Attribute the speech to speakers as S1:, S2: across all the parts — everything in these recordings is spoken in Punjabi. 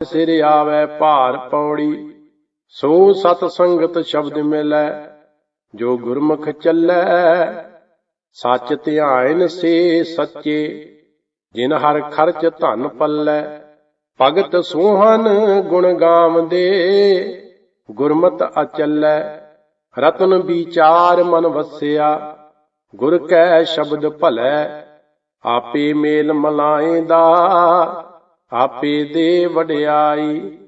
S1: ਸਿਰ ਆਵੇ ਭਾਰ ਪੌੜੀ, ਸੋ ਸਤ ਸੰਗਤ ਸ਼ਬਦ ਮਿਲੈ, ਜੋ ਗੁਰਮੁਖ ਚੱਲੈ। ਸੱਚ ਧਿਆਇਨ ਸੇ ਸੱਚੇ, ਜਿਨ ਹਰ ਖਰਚ ਧਨ ਪੱਲੈ। ਭਗਤ ਸੋਹਨ ਗੁਣ ਗਾਵਦੇ, ਗੁਰਮਤ ਅਚਲੈ। ਰਤਨ ਵਿਚਾਰ ਮਨ ਵਸਿਆ, ਗੁਰ ਕੈ ਸ਼ਬਦ ਭਲੈ, ਆਪੇ ਮੇਲ ਮਲਾਏ ਦਾ ਆਪੇ ਦੇ ਵਡਿਆਈ,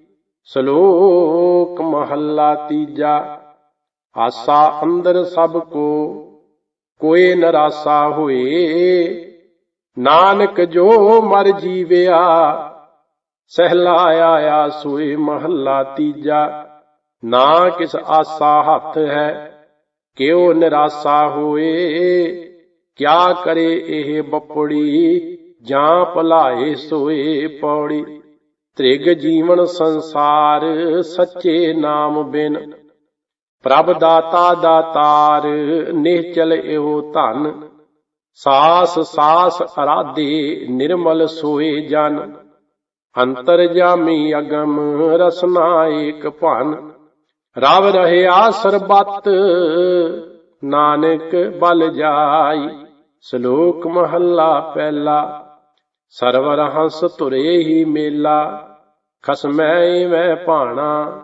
S1: ਸ਼ਲੋਕ ਮਹੱਲਾ ਤੀਜਾ। ਆਸਾ ਅੰਦਰ ਸਭ ਕੋ ਕੋਏ ਨਰਾਸਾ ਹੋਏ। ਨਾਨਕ ਜੋ ਮਰ ਜੀਵਿਆ, ਸਹਿਲਾਇਆ ਆਇਆ ਸੋਏ ਮਹੱਲਾ ਤੀਜਾ। ਨਾ ਕਿਸ ਆਸਾ ਹੱਥ ਹੈ, ਕਿਉ ਨਿਰਾਸਾ ਹੋਏ। ਕਿਆ ਕਰੇ ਇਹ ਬੱਪੜੀ ਜਾਂ ਭਲਾਏ ਸੋਏ ਪੌੜੀ, ਤ੍ਰਿਗ ਜੀਵਨ ਸੰਸਾਰ ਸੱਚੇ ਨਾਮ ਬਿਨ। ਪ੍ਰਭ ਦਾਤਾ ਦਾਤਾਰ ਨਿਹਚਲ ਇਹੋ ਧਨ। ਸਾਸ ਸਾਸ ਅਰਾਧੇ ਨਿਰਮਲ ਸੋਏ ਜਨ। ਅੰਤਰ ਜਾਮੀ ਅਗਮ, ਰਸਨਾ ਏਕ ਭਨ। ਰਵ ਰਹਿਆ ਸਰਬਤ ਨਾਨਕ ਬਲ ਜਾਈ। ਸ਼ਲੋਕ ਮਹੱਲਾ ਪਹਿਲਾ। ਸਰਵਰ ਹੰਸ ਤੁਰੇ ਹੀ ਮੇਲਾ, ਖਸਮੈ ਮੈਂ ਭਾਣਾ।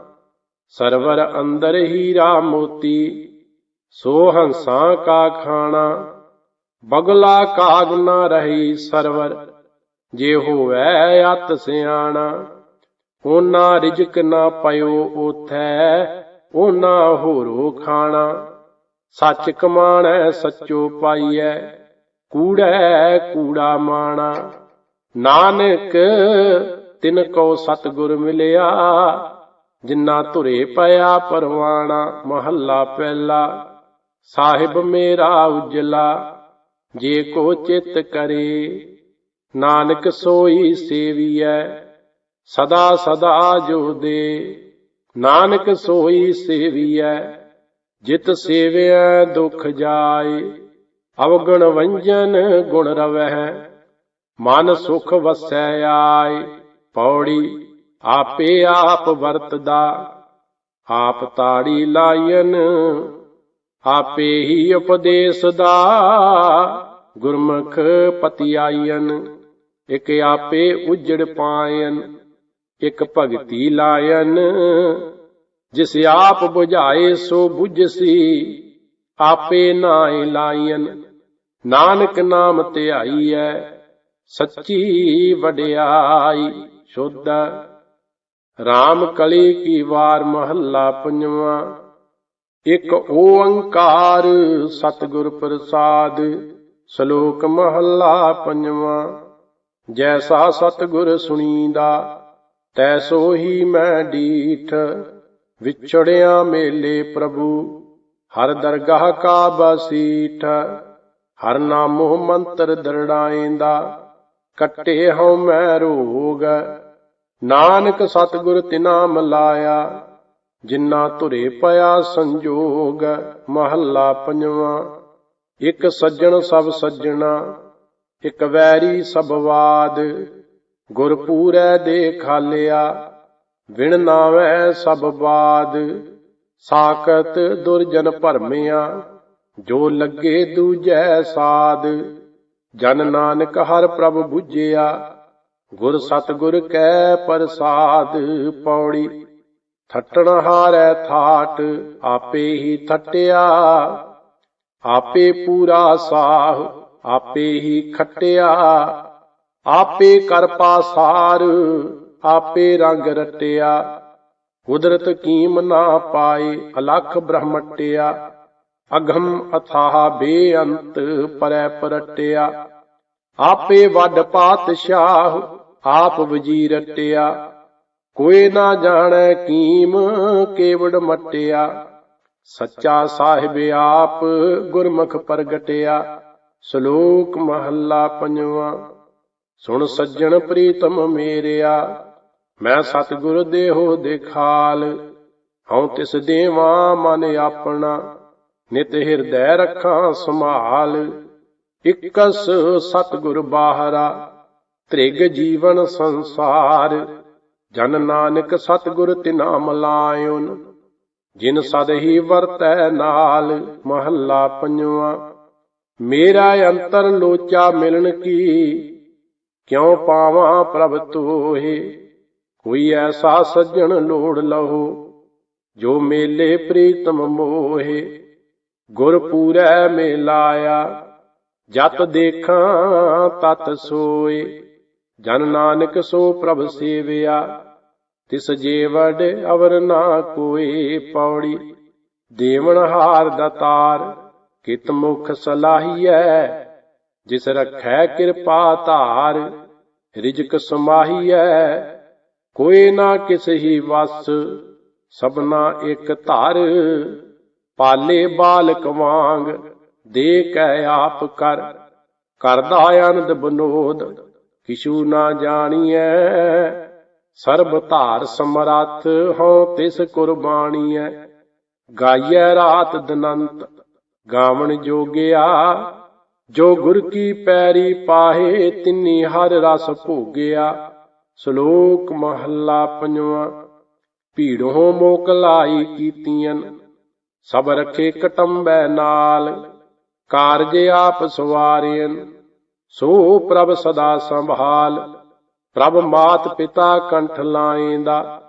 S1: ਸਰਵਰ ਅੰਦਰ ਹੀਰਾ ਮੋਤੀ, ਸੋ ਹੰਸਾਂ ਕਾ ਖਾਣਾ। ਬਗਲਾ ਕਾਗ ਨਾ ਰਹੀ ਸਰਵਰ, ਜੇ ਹੋਵੈ ਅਤ ਸਿਆਣਾ। ਉਹਨਾਂ ਰਿਜਕ ਨਾ ਪਇਓ ਉਥੈ ਉਹਨਾਂ ਹੋਰੋ ਖਾਣਾ। ਸੱਚ ਕਮਾਣੈ ਸੱਚੋ ਪਾਈਐ, ਕੂੜੈ ਕੂੜਾ ਮਾਣਾ। ਨਾਨਕ, ਤਿਨ ਕੋ ਸਤਿਗੁਰ ਮਿਲਿਆ, ਜਿਨ੍ਹਾਂ ਧੁਰੇ ਪਿਆ ਪਰਵਾਣਾ, ਮਹੱਲਾ ਪਹਿਲਾ, ਸਾਹਿਬ ਮੇਰਾ ਉਜਲਾ, ਜੇ ਕੋ ਚਿਤ ਕਰੇ, ਨਾਨਕ ਸੋਈ ਸੇਵੀਐ, ਸਦਾ ਸਦਾ ਜੋ ਦੇ, ਨਾਨਕ ਸੋਈ ਸੇਵੀਐ, ਜਿਤ ਸੇਵਿਆ ਦੁਖ ਜਾਏ, ਅਵਗਣ ਵੰਜਨ ਗੁਣ ਰਵਹਿ ਮਨ ਸੁਖ ਵਸੈ ਆਏ, ਪੌੜੀ ਆਪੇ ਆਪ ਵਰਤਦਾ। ਆਪ ਤਾੜੀ ਲਾਇਨ, ਆਪੇ ਹੀ ਉਪਦੇਸ ਦਾ ਗੁਰਮੁਖ ਪਤੀ ਆਇਨ ਇਕ ਆਪੇ ਉਜੜ ਪਾਇਨ, ਇਕ ਭਗਤੀ ਲਾਇਨ। ਜਿਸ ਆਪ 부ਝਾਏ ਸੋ 부ਝਸੀ ਆਪੇ ਨਾਇ ਲਾਇਨ। ਨਾਨਕ ਨਾਮ ਧਿਆਈਐ ਸੱਚੀ ਵਡਿਆਈ, ਸ਼ੁੱਧ। RAM ਕਲੀ ਕੀ ਵਾਰ ਮਹੱਲਾ ਪੰਜਵਾਂ। ਇੱਕ ਓੰਕਾਰ ਸਤਿਗੁਰ ਪ੍ਰਸਾਦ, ਸ਼ਲੋਕ ਮਹੱਲਾ ਪੰਜਵਾਂ। ਜੈਸਾ ਸਤਿਗੁਰ ਸੁਣੀਦਾ, ਤੈਸੋ ਹੀ ਮੈਂ ਡੀਠ। ਵਿਛੜਿਆ ਮੇਲੇ ਪ੍ਰਭੂ, ਹਰ ਦਰਗਾਹ ਕਾ ਬਸੀਠ ਹਰ ਨਾਮੋ ਮੰਤਰ ਦਰੜਾਏਂਦਾ ਕੱਟੇ ਹਉ ਮੈਂ ਰੋਗ। ਨਾਨਕ ਸਤਿਗੁਰ ਤਿਨਾ ਮਲਾਇਆ ਜਿਨ੍ਹਾਂ ਧੁਰੇ ਪਿਆ ਸੰਜੋਗ। ਮਹੱਲਾ ਪੰਜਵਾਂ, ਇੱਕ ਸੱਜਣ ਸਭ ਸੱਜਣਾ, ਇੱਕ ਵੈਰੀ ਸਭ ਵਾਦ। ਗੁਰ ਪੂਰੈ ਦੇ ਖਾਲਿਆ ਵਿਣ ਨਾਵੈ ਸਭ ਬਾਦ। ਸਾਕਤ ਦੁਰਜਨ ਭਰਮਿਆ, ਜੋ ਲੱਗੇ ਦੂਜੈ ਸਾਧ ਜਨ ਨਾਨਕ ਹਰ ਪ੍ਰਭ 부ਝਿਆ ਗੁਰ ਸਤਗੁਰ ਕੈ ਪ੍ਰਸਾਦ ਪੌੜੀ। ਥੱਟਣ ਹਾਰੈ ਥਾਟ, ਆਪੇ ਹੀ ਥੱਟਿਆ, ਆਪੇ ਪੂਰਾ ਸਾਹ, ਆਪੇ ਹੀ ਖੱਟਿਆ। ਆਪੇ ਕਰ ਪਾਸਾਰ, ਆਪੇ ਰੰਗ ਰਟਿਆ। ਕੁਦਰਤ ਕੀਮ ਨਾ ਪਾਏ, ਅਲਖ ਬ੍ਰਹਮਟਿਆ। ਅਗਮ ਅਥਾਹ ਬੇਅੰਤ ਪਰੈ ਪਰਟਿਆ। ਆਪੇ ਵੱਡ ਪਾਤਸ਼ਾਹ, ਆਪ ਵਜੀਰ ਰਟਿਆ ਕੋਈ ਨਾ ਜਾਣੈ ਕੀਮ ਕੇਵੜ ਮਟਿਆ। ਸੱਚਾ ਸਾਹਿਬ ਆਪ ਗੁਰਮੁਖ ਪ੍ਰਗਟਿਆ। ਸ਼ਲੋਕ ਮਹੱਲਾ ਪੰਜਵਾਂ। ਸੁਣ ਸੱਜਣ ਪ੍ਰੀਤਮ ਮੇਰਿਆ। ਮੈਂ ਸਤਿਗੁਰ ਦੇਹੋ ਦੇਖਾਲ। ਹਉ ਤਿਸ ਦੇਵਾ ਮਨ ਆਪਣਾ। ਨਿਤ ਹਿਰਦੈ ਰੱਖਾਂ ਸੰਭਾਲ, ਇਕਸ ਸਤਿਗੁਰ ਬਾਹਰਾ, ਤ੍ਰਿਗ ਜੀਵਨ ਸੰਸਾਰ। ਜਨ ਨਾਨਕ ਸਤਿਗੁਰ ਤਿਨਾ ਮਲਾਇਉਨ ਜਿਨ ਸਦ ਹੀ ਵਰਤੈ ਨਾਲ ਮਹੱਲਾ ਪੰਜਵਾ। ਮੇਰਾ ਅੰਤਰ ਲੋਚਾ ਮਿਲਣ ਕੀ, ਕਿਉ ਪਾਵਾਂ ਪ੍ਰਭ ਤੋਹੇ? ਕੋਈ ਐਸਾ ਸੱਜਣ ਲੋੜ ਲਹੋ, ਜੋ ਮੇਲੇ ਪ੍ਰੀਤਮ ਮੋਹੇ। ਗੁਰ ਪੂਰੈ ਮੇਲਾਇਆ ਜਤ ਦੇਖਾਂ, ਤਤ ਸੋਏ। ਜਨ ਨਾਨਕ ਸੋ ਪ੍ਰਭ ਸੇਵਿਆ, ਤਿਸ ਜੀਵੜ ਅਵਰ ਨਾ ਕੋਈ ਪੌੜੀ। ਦੇਵਨ ਹਾਰ ਦਤਾਰ, ਕਿਤ ਮੁਖ ਸਲਾਹੀਐ, ਜਿਸ ਰਖੈ ਕਿਰਪਾ ਧਾਰ। ਰਿਜਕ ਸਮਾਹੀਐ, ਕੋਈ ਨਾ ਕਿਸ ਹੀ ਵਸ, ਸਭਨਾ ਇੱਕ ਧਰ। ਪਾਲੇ ਬਾਲਕ ਵਾਂਗ ਦੇ ਕੈ ਆਪ ਕਰ। ਕਰਦਾ ਆਨੰਦ ਬਨੋਦ, ਕਿਛੂ ਨਾ ਜਾਣੀਐ। ਸਰਬ ਧਾਰ ਸਮਰੱਥ ਹੋ ਤਿਸ ਕੁਰਬਾਨੀਐ ਗਾਈਐ ਰਾਤ ਦਿਨੰਤ, ਗਾਵਣ ਜੋਗਿਆ। ਜੋ ਗੁਰ ਕੀ ਪੈਰੀ ਪਾਹੇ, ਤਿੰਨੀ ਹਰ ਰਸ ਭੋਗਿਆ। ਸ਼ਲੋਕ ਮਹੱਲਾ ਪੰਜਵਾਂ, ਭੀੜੋਂ ਮੋਕਲਾਈ ਕੀਤੀਆਂ ਸਭ ਰਖੇ ਕਟੰਬੈ ਨਾਲ, ਕਾਰਜ ਆਪ ਸਵਾਰਿਆਂ ਸੋ ਪ੍ਰਭ ਸਦਾ ਸੰਭਾਲ, ਪ੍ਰਭ ਮਾਤ ਪਿਤਾ ਕੰਠ ਲਾਏਂਦਾ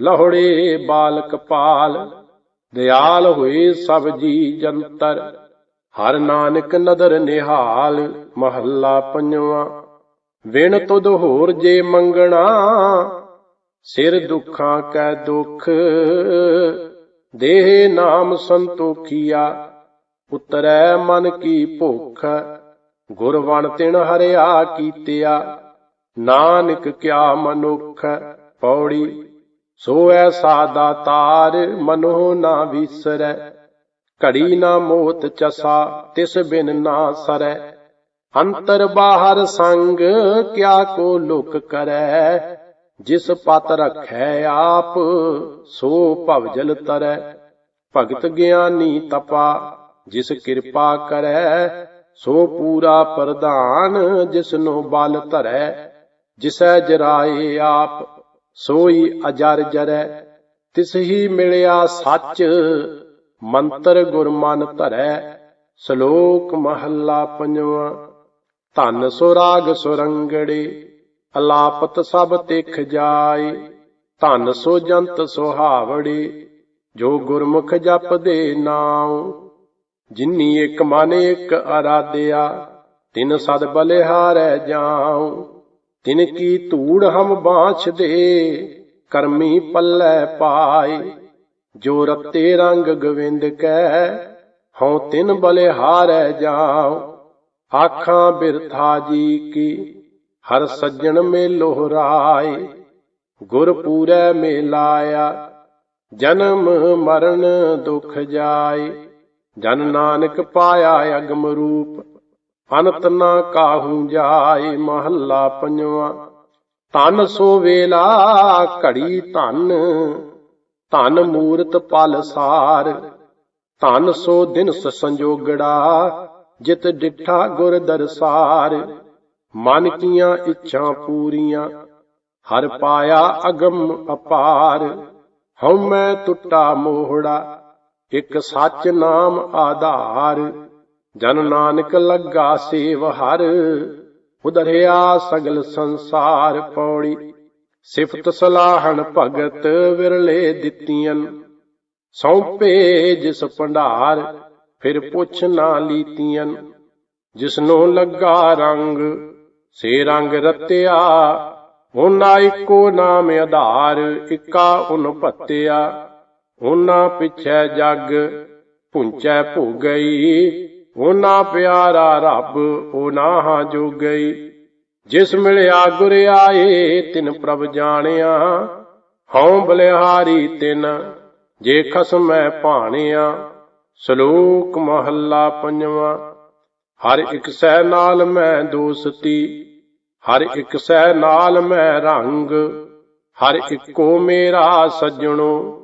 S1: ਲਹੜੇ ਬਾਲਕ ਪਾਲ, ਦਿਆਲ ਹੋਏ ਸਭ ਜੀ ਜੰਤਰ। ਹਰ ਨਾਨਕ ਨਦਰ ਨਿਹਾਲ, ਮਹੱਲਾ ਪੰਜਵਾਂ। ਵਿਣ ਤੁਧ ਹੋਰ ਜੇ ਮੰਗਣਾ, ਸਿਰ ਦੁੱਖਾਂ ਕੈ ਦੁੱਖ। ਦੇਹ ਨਾਮ ਸੰਤੋਖੀਆ, ਉਤਰੈ ਮਨ ਕੀ ਭੁੱਖ ਗੁਰ ਤਿਣ ਹਰਿਆ ਕੀਤਿਆ, ਨਾਨਕ ਕਿਆ ਮਨੁਖ ਪੌੜੀ ਸੋ ਐਸਾ ਦਾਤਾਰ ਮਨੋ ਨਾ ਵਿਸਰੈ, ਘੜੀ ਨਾ ਮੋਤ ਚਸਾ ਤਿਸ ਬਿਨ ਨਾ ਸਰੈ, ਅੰਤਰ ਬਾਹਰ ਸੰਗ ਕਿਆ ਕੋ ਲੁਕ ਕਰੈ ਜਿਸ ਪਤ ਰਖੈ ਆਪ, ਸੋ ਭਵਜਲ ਤਰੈ। ਭਗਤ ਗਿਆਨੀ ਤਪਾ, ਜਿਸ ਕਿਰਪਾ ਕਰੈ, ਸੋ ਪੂਰਾ ਪ੍ਰਧਾਨ, ਜਿਸਨੂੰ ਬਲ ਧਰੈ। ਜਿਸੈ ਜਰਾਏ ਆਪ, ਸੋਈ ਅਜਰ ਜਰੈ। ਤਿਸ ਹੀ ਮਿਲਿਆ ਸੱਚ, ਮੰਤਰ ਗੁਰ ਮਨ ਧਰੈ। ਸ਼ਲੋਕ ਮਹੱਲਾ ਪੰਜਵਾਂ, ਧਨ ਸੁਰਾਗ ਸੁਰੰਗੜੇ। ਅਲਾਪਤ ਸਭ ਤਿਖ ਜਾਏ, ਧਨ ਸੋ ਜੰਤ ਸੁਹਾਵੜੇ, ਜੋ ਗੁਰਮੁਖ ਜਪਦੇ ਨਾਉ। ਜਿਨੀ ਇੱਕ ਮਨ ਇੱਕ ਅਰਾਧਿਆ, ਤਿਨ ਸਦ ਬਲਿਹਾਰੈ ਜਾਉ। ਤਿਨ ਕੀ ਧੂੜ ਹਮ ਬਾਛ ਦੇ, ਕਰਮੀ ਪੱਲੇ ਪਾਏ। ਜੋ ਰਤੇ ਰੰਗ ਗੋਵਿੰਦ ਕੈ, ਹਉ ਤਿਨ ਬਲਿਹਾਰੈ ਜਾਉ। ਆਖਾਂ ਬਿਰਥਾ ਜੀ ਕੀ ਹਰ ਸੱਜਣ ਮੇ ਲੋਹਰਾਏ ਗੁਰ ਪੂਰੈ ਮੇ ਲਾਇਆ ਜਨਮ ਮਰਨ ਦੁਖ ਜਾਏ। ਜਨ ਨਾਨਕ ਪਾਇਆ ਅਗਮ ਰੂਪ, ਅਨੰਤ ਨਾ ਕਾਹੂ ਜਾਏ ਮਹੱਲਾ ਪੰਜਵਾਂ। ਤਨ ਸੋ ਵੇਲਾ, ਘੜੀ ਧਨ ਧਨ ਮੂਰਤ ਪਲ ਸਾਰ। ਧਨ ਸੋ ਦਿਨ ਸੰਜੋਗੜਾ, ਜਿਤ ਡਿਠਾ ਗੁਰ ਦਰਸਾਰ। ਮਨ ਕੀਆਂ ਇੱਛਾਂ ਪੂਰੀਆਂ, ਹਰ ਪਾਇਆ ਅਗਮ ਅਪਾਰ। ਹਉ ਮੈਂ ਟੁੱਟਾ ਮੋਹੜਾ, ਇਕ ਸੱਚ ਨਾਮ ਆਧਾਰ। ਜਨ ਨਾਨਕ ਲੱਗਾ ਸੇਵ ਹਰ ਉਧਰਿਆ ਸਗਲ ਸੰਸਾਰ ਪੌੜੀ। ਸਿਫਤ ਸਲਾਹਣ ਭਗਤ ਵਿਰਲੇ ਦਿੱਤੀਆਂ ਸੌਂਪੇ ਜਿਸ ਭੰਡਾਰ, ਫਿਰ ਪੁੱਛ ਨਾ ਲੀਤੀਆਂ ਜਿਸਨੂੰ ਲੱਗਾ ਰੰਗ ਸੇ ਰੰਗ ਰਤਿਆ, ਉਹਨਾਂ ਇੱਕੋ ਨਾਮ ਆਧਾਰ, ਇੱਕਾ ਉਨ ਭੱਤਿਆ ਉਹਨਾਂ ਪਿਛੈ ਜਗ ਭੁੰਚੈ ਭੁ ਗਈ ਉਹਨਾਂ ਪਿਆਰਾ ਰੱਬ ਉਹਨਾਂ ਜੋ ਗਈ ਜਿਸ ਮਿਲਿਆ ਗੁਰ ਆਏ, ਤਿਨ ਪ੍ਰਭ ਜਾਣਿਆ। ਹਉ ਬਲਿਹਾਰੀ ਤਿਨ, ਜੇ ਖਸਮੈ ਭਾਣਿਆ। ਸ਼ਲੋਕ ਮਹੱਲਾ ਪੰਜਵਾਂ। ਹਰ ਇੱਕ ਸਹਿ ਨਾਲ ਮੈਂ ਦੋਸਤੀ, ਹਰ ਇੱਕ ਸਹਿ ਨਾਲ ਮੈਂ ਰੰਗ, ਹਰ ਇੱਕੋ ਮੇਰਾ ਸੱਜਣੋ,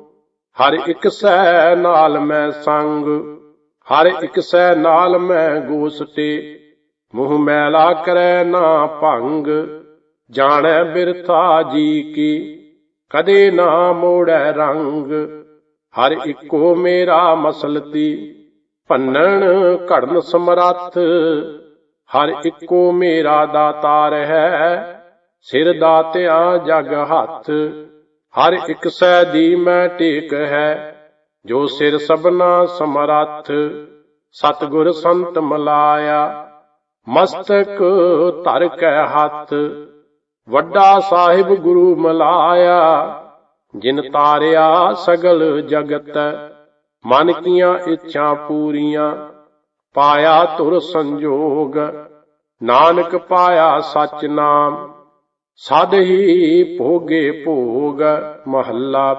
S1: ਹਰ ਇੱਕ ਸਹਿ ਨਾਲ ਮੈਂ ਸੰਗ, ਹਰ ਇੱਕ ਸਹਿ ਨਾਲ ਮੈਂ ਗੋਸਤੇ, ਮੂੰਹ ਮੈਲਾ ਕਰੈ ਨਾ ਭੰਗ, ਜਾਣੈ ਬਿਰਥਾ ਜੀ ਕੀ, ਕਦੇ ਨਾ ਮੋੜੈ ਰੰਗ, ਹਰ ਇੱਕੋ ਮੇਰਾ ਮਸਲਤੀ ਭੰਨਣ ਘੜਨ ਸਮਰੱਥ, ਹਰ ਇੱਕੋ ਮੇਰਾ ਦਾਤਾਰ ਹੈ ਸਿਰ ਦਾਤਿਆ ਜਗ ਹੱਥ, ਹਰ ਇੱਕ ਸੈ ਦੀ ਮੈਂ ਟੇਕ ਹੈ, ਜੋ ਸਿਰ ਸਭਨਾ ਸਮਰੱਥ, ਸਤਿਗੁਰ ਸੰਤ ਮਲਾਇਆ, ਮਸਤਕ ਧਰ ਕੈ ਹੱਥ, ਵੱਡਾ ਸਾਹਿਬ ਗੁਰੂ ਮਲਾਇਆ, ਜਿਨ ਤਾਰਿਆ ਸਗਲ ਜਗਤ ਮਨ ਕੀਆਂ ਇੱਛਾ ਪੂਰੀਆਂ, ਪਾਇਆ ਤੁਰ ਸੰਜੋਗ। ਨਾਨਕ ਪਾਇਆ ਸਚ ਨਾਮ ਸਦ ਹੀ ਭੋਗੇ ਭੋਗ, ਮਹੱਲਾ